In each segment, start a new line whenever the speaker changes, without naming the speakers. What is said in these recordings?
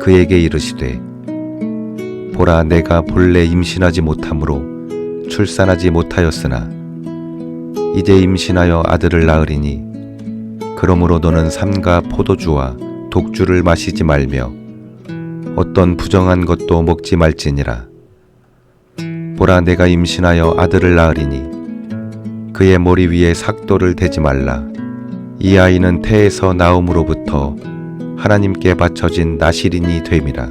그에게 이르시되 보라 내가 본래 임신하지 못함으로 출산하지 못하였으나 이제 임신하여 아들을 낳으리니 그러므로 너는 삼가 포도주와 독주를 마시지 말며 어떤 부정한 것도 먹지 말지니라. 보라 내가 임신하여 아들을 낳으리니 그의 머리 위에 삭도를 대지 말라. 이 아이는 태에서 나옴으로부터 하나님께 바쳐진 나시린이 됨이라.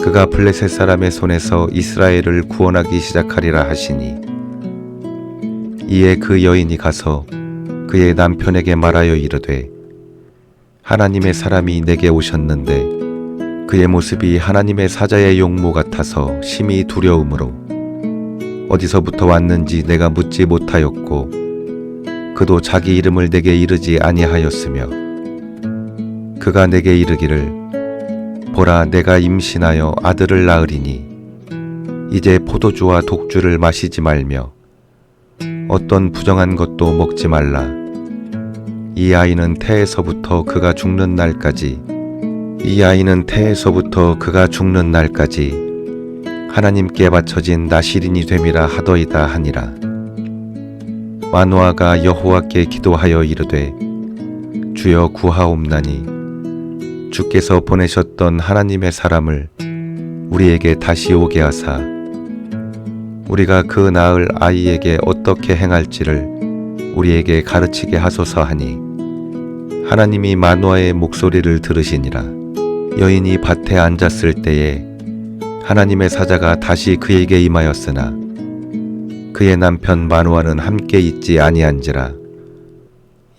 그가 블레셋 사람의 손에서 이스라엘을 구원하기 시작하리라 하시니 이에 그 여인이 가서 그의 남편에게 말하여 이르되 하나님의 사람이 내게 오셨는데 그의 모습이 하나님의 사자의 용모 같아서 심히 두려움으로 어디서부터 왔는지 내가 묻지 못하였고 그도 자기 이름을 내게 이르지 아니하였으며 그가 내게 이르기를 보라 내가 임신하여 아들을 낳으리니 이제 포도주와 독주를 마시지 말며 어떤 부정한 것도 먹지 말라. 이 아이는 태에서부터 그가 죽는 날까지 이 아이는 태에서부터 그가 죽는 날까지 하나님께 바쳐진 나시린이 됨이라 하더이다 하니라. 마노아가 여호와께 기도하여 이르되 주여 구하옵나니 주께서 보내셨던 하나님의 사람을 우리에게 다시 오게 하사 우리가 그 낳을 아이에게 어떻게 행할지를 우리에게 가르치게 하소서 하니 하나님이 마노아의 목소리를 들으시니라. 여인이 밭에 앉았을 때에 하나님의 사자가 다시 그에게 임하였으나 그의 남편 마노아는 함께 있지 아니한지라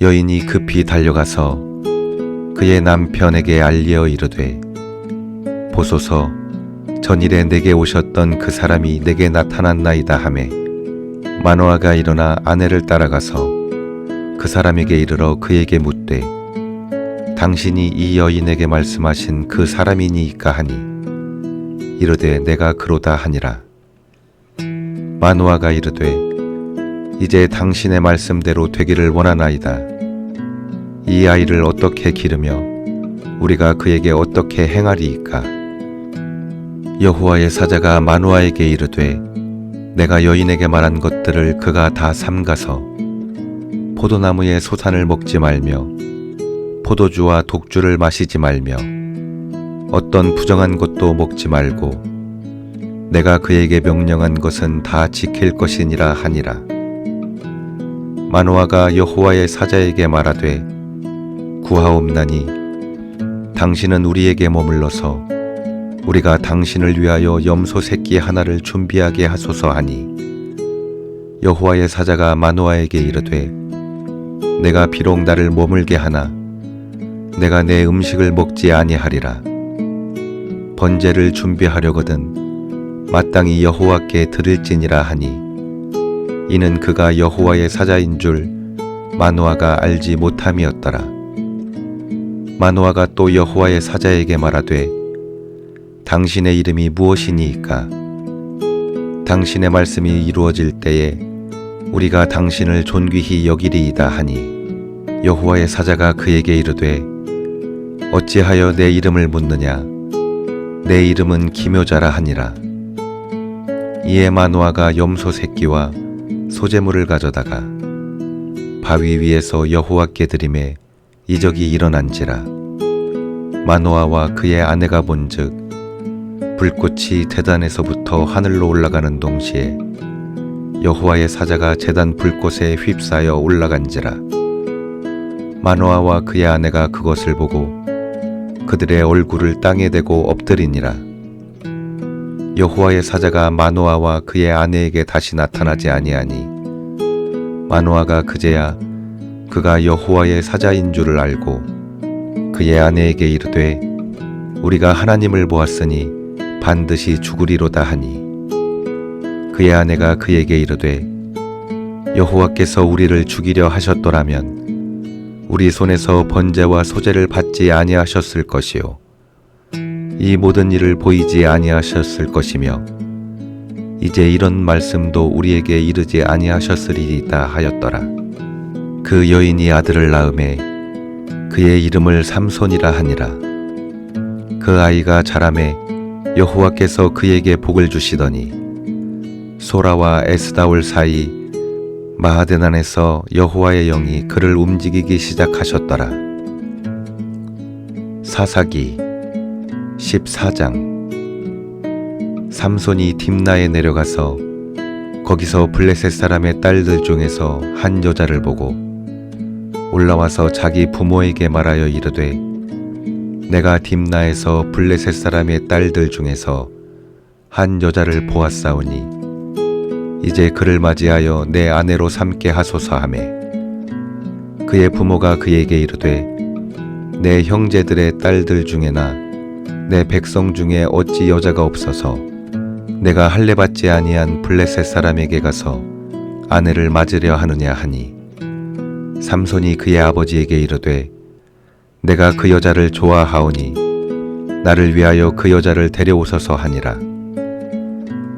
여인이 급히 달려가서 그의 남편에게 알려 이르되 보소서 전일에 내게 오셨던 그 사람이 내게 나타났나이다 하매 마노아가 일어나 아내를 따라가서 그 사람에게 이르러 그에게 묻되 당신이 이 여인에게 말씀하신 그 사람이니이까 하니? 이르되 내가 그로다 하니라. 마노아가 이르되 이제 당신의 말씀대로 되기를 원하나이다 이 아이를 어떻게 기르며 우리가 그에게 어떻게 행하리이까? 여호와의 사자가 마누아에게 이르되 내가 여인에게 말한 것들을 그가 다 삼가서 포도나무의 소산을 먹지 말며 포도주와 독주를 마시지 말며 어떤 부정한 것도 먹지 말고 내가 그에게 명령한 것은 다 지킬 것이니라 하니라. 마노아가 여호와의 사자에게 말하되 구하옵나니 당신은 우리에게 머물러서 우리가 당신을 위하여 염소 새끼 하나를 준비하게 하소서 하니 여호와의 사자가 마노아에게 이르되 내가 비록 나를 머물게 하나 내가 내 음식을 먹지 아니하리라. 번제를 준비하려거든 마땅히 여호와께 드릴지니라 하니 이는 그가 여호와의 사자인 줄 마노아가 알지 못함이었더라 마노아가 또 여호와의 사자에게 말하되 당신의 이름이 무엇이니이까? 당신의 말씀이 이루어질 때에 우리가 당신을 존귀히 여기리이다 하니 여호와의 사자가 그에게 이르되 어찌하여 내 이름을 묻느냐? 내 이름은 기묘자라 하니라. 이에 마노아가 염소 새끼와 소재물을 가져다가 바위 위에서 여호와께 드림에 이적이 일어난지라. 마노아와 그의 아내가 본즉 불꽃이 대단에서부터 하늘로 올라가는 동시에 여호와의 사자가 제단 불꽃에 휩싸여 올라간지라. 마노아와 그의 아내가 그것을 보고 그들의 얼굴을 땅에 대고 엎드리니라. 여호와의 사자가 마노아와 그의 아내에게 다시 나타나지 아니하니 마노아가 그제야 그가 여호와의 사자인 줄을 알고 그의 아내에게 이르되 우리가 하나님을 보았으니 반드시 죽으리로다 하니. 그의 아내가 그에게 이르되 여호와께서 우리를 죽이려 하셨더라면 우리 손에서 번제와 소제를 받지 아니하셨을 것이요 이 모든 일을 보이지 아니하셨을 것이며 이제 이런 말씀도 우리에게 이르지 아니하셨으리이다 하였더라 그 여인이 아들을 낳음에 그의 이름을 삼손이라 하니라 그 아이가 자라매 여호와께서 그에게 복을 주시더니 소라와 에스다올 사이 마하데난에서 여호와의 영이 그를 움직이기 시작하셨더라. 사사기 14장 삼손이 딥나에 내려가서 거기서 블레셋 사람의 딸들 중에서 한 여자를 보고 올라와서 자기 부모에게 말하여 이르되 내가 딥나에서 블레셋 사람의 딸들 중에서 한 여자를 보았사오니 이제 그를 맞이하여 내 아내로 삼게 하소서 하매. 그의 부모가 그에게 이르되 내 형제들의 딸들 중에나 내 백성 중에 어찌 여자가 없어서 내가 할례 받지 아니한 블레셋 사람에게 가서 아내를 맞으려 하느냐 하니 삼손이 그의 아버지에게 이르되 내가 그 여자를 좋아하오니 나를 위하여 그 여자를 데려오소서 하니라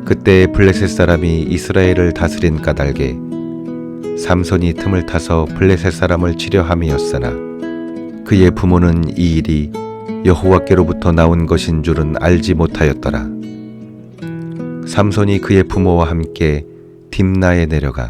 그때 블레셋 사람이 이스라엘을 다스린 까닭에 삼손이 틈을 타서 블레셋 사람을 치려함이었으나 그의 부모는 이 일이 여호와께로부터 나온 것인 줄은 알지 못하였더라. 삼손이 그의 부모와 함께 딥나에 내려가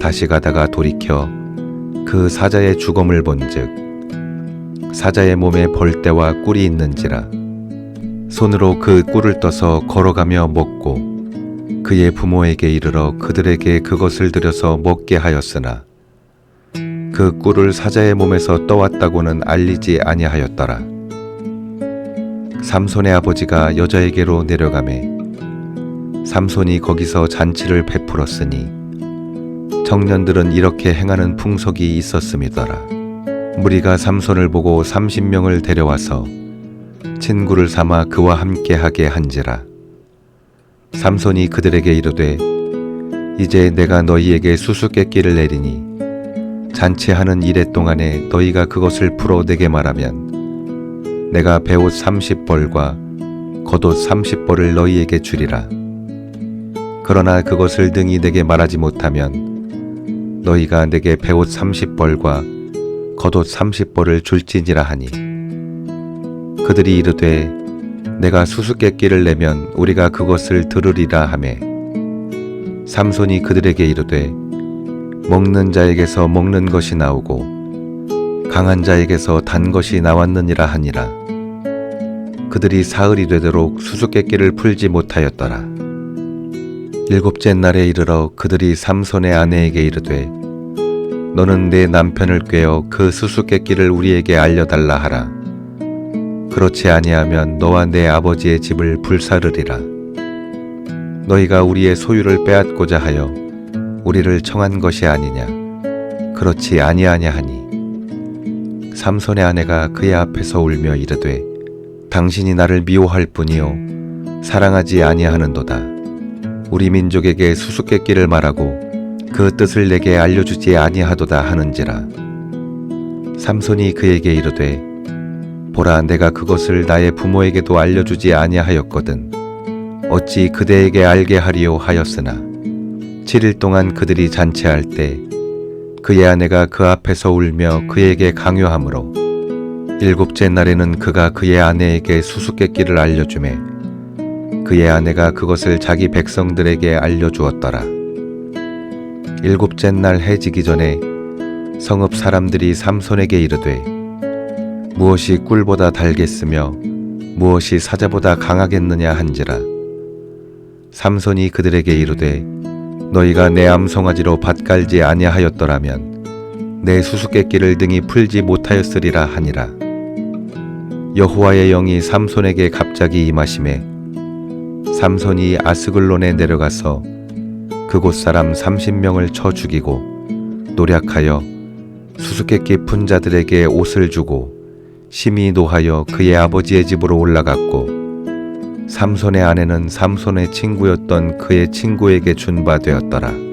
다시 가다가 돌이켜 그 사자의 죽음을 본즉 사자의 몸에 벌떼와 꿀이 있는지라 손으로 그 꿀을 떠서 걸어가며 먹고 그의 부모에게 이르러 그들에게 그것을 들여서 먹게 하였으나 그 꿀을 사자의 몸에서 떠왔다고는 알리지 아니하였더라. 삼손의 아버지가 여자에게로 내려가매 삼손이 거기서 잔치를 베풀었으니 청년들은 이렇게 행하는 풍속이 있었음이더라. 무리가 삼손을 보고 삼십 명을 데려와서 친구를 삼아 그와 함께 하게 한지라 삼손이 그들에게 이르되 이제 내가 너희에게 수수께끼를 내리니 잔치하는 이래 동안에 너희가 그것을 풀어 내게 말하면 내가 배옷 삼십 벌과 겉옷 삼십 벌을 너희에게 주리라 그러나 그것을 등이 내게 말하지 못하면 너희가 내게 배옷 삼십 벌과 겉옷 삼십 벌을 줄지니라 하니. 그들이 이르되 내가 수수께끼를 내면 우리가 그것을 들으리라 하매. 삼손이 그들에게 이르되 먹는 자에게서 먹는 것이 나오고 강한 자에게서 단 것이 나왔느니라 하니라. 그들이 사흘이 되도록 수수께끼를 풀지 못하였더라. 일곱째 날에 이르러 그들이 삼손의 아내에게 이르되 너는 내 남편을 꿰어 그 수수께끼를 우리에게 알려달라 하라 그렇지 아니하면 너와 내 아버지의 집을 불사르리라. 너희가 우리의 소유를 빼앗고자 하여 우리를 청한 것이 아니냐. 그렇지 아니하냐 하니. 삼손의 아내가 그의 앞에서 울며 이르되 당신이 나를 미워할 뿐이요 사랑하지 아니하는도다. 우리 민족에게 수수께끼를 말하고 그 뜻을 내게 알려주지 아니하도다 하는지라. 삼손이 그에게 이르되 보라 내가 그것을 나의 부모에게도 알려주지 아니하였거든 어찌 그대에게 알게 하리요 하였으나 7일 동안 그들이 잔치할 때 그의 아내가 그 앞에서 울며 그에게 강요하므로 일곱째 날에는 그가 그의 아내에게 수수께끼를 알려주매 그의 아내가 그것을 자기 백성들에게 알려주었더라. 일곱째 날 해지기 전에 성읍 사람들이 삼손에게 이르되 무엇이 꿀보다 달겠으며 무엇이 사자보다 강하겠느냐 한지라. 삼손이 그들에게 이르되 너희가 내 암송아지로 밭갈지 아니하였더라면 내 수수께끼를 등이 풀지 못하였으리라 하니라. 여호와의 영이 삼손에게 갑자기 임하심에 삼손이 아스글론에 내려가서 그곳 사람 30명을 쳐 죽이고 노략하여 수수께끼 푼 자들에게 옷을 주고 심히 노하여 그의 아버지의 집으로 올라갔고 삼손의 아내는 삼손의 친구였던 그의 친구에게 준바 되었더라.